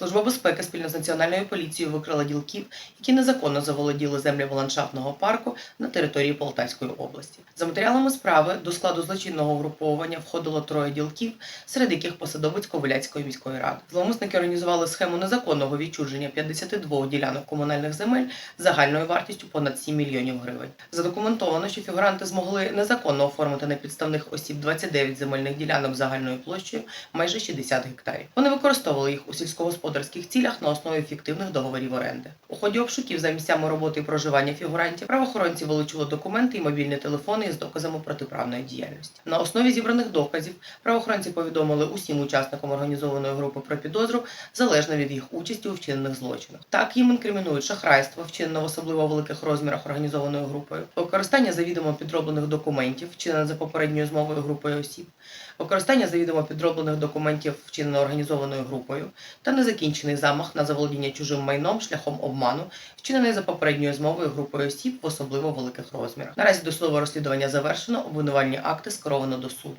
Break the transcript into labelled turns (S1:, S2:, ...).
S1: Служба безпеки спільно з національною поліцією викрила ділків, які незаконно заволоділи землями ландшафтного парку на території Полтавської області. За матеріалами справи до складу злочинного угруповання входило троє ділків, серед яких посадовець Коваляцької міської ради. Зловмисники організували схему незаконного відчуження 52 ділянок комунальних земель загальною вартістю понад 7 мільйонів гривень. Задокументовано, що фігуранти змогли незаконно оформити на підставних осіб 29 земельних ділянок загальною площею майже 60 гектарів. Вони використовували їх у сільськогосподарських цілях на основі фіктивних договорів оренди. У ході обшуків за місцями роботи і проживання фігурантів правоохоронці вилучили документи і мобільні телефони із доказами протиправної діяльності. На основі зібраних доказів правоохоронці повідомили усім учасникам організованої групи про підозру залежно від їх участі у вчинених злочинах. Так їм інкримінують шахрайство, вчинене в особливо великих розмірах організованою групою, використання завідомо підроблених документів, вчинене за попередньою змовою групою осіб, використання завідомо підроблених документів, вчинене організованою групою, та незакінчений замах на заволодіння чужим майном шляхом обману, вчинений за попередньою змовою групою осіб в особливо великих розмірах. Наразі досудове розслідування завершено, обвинувальні акти скеровано до суду.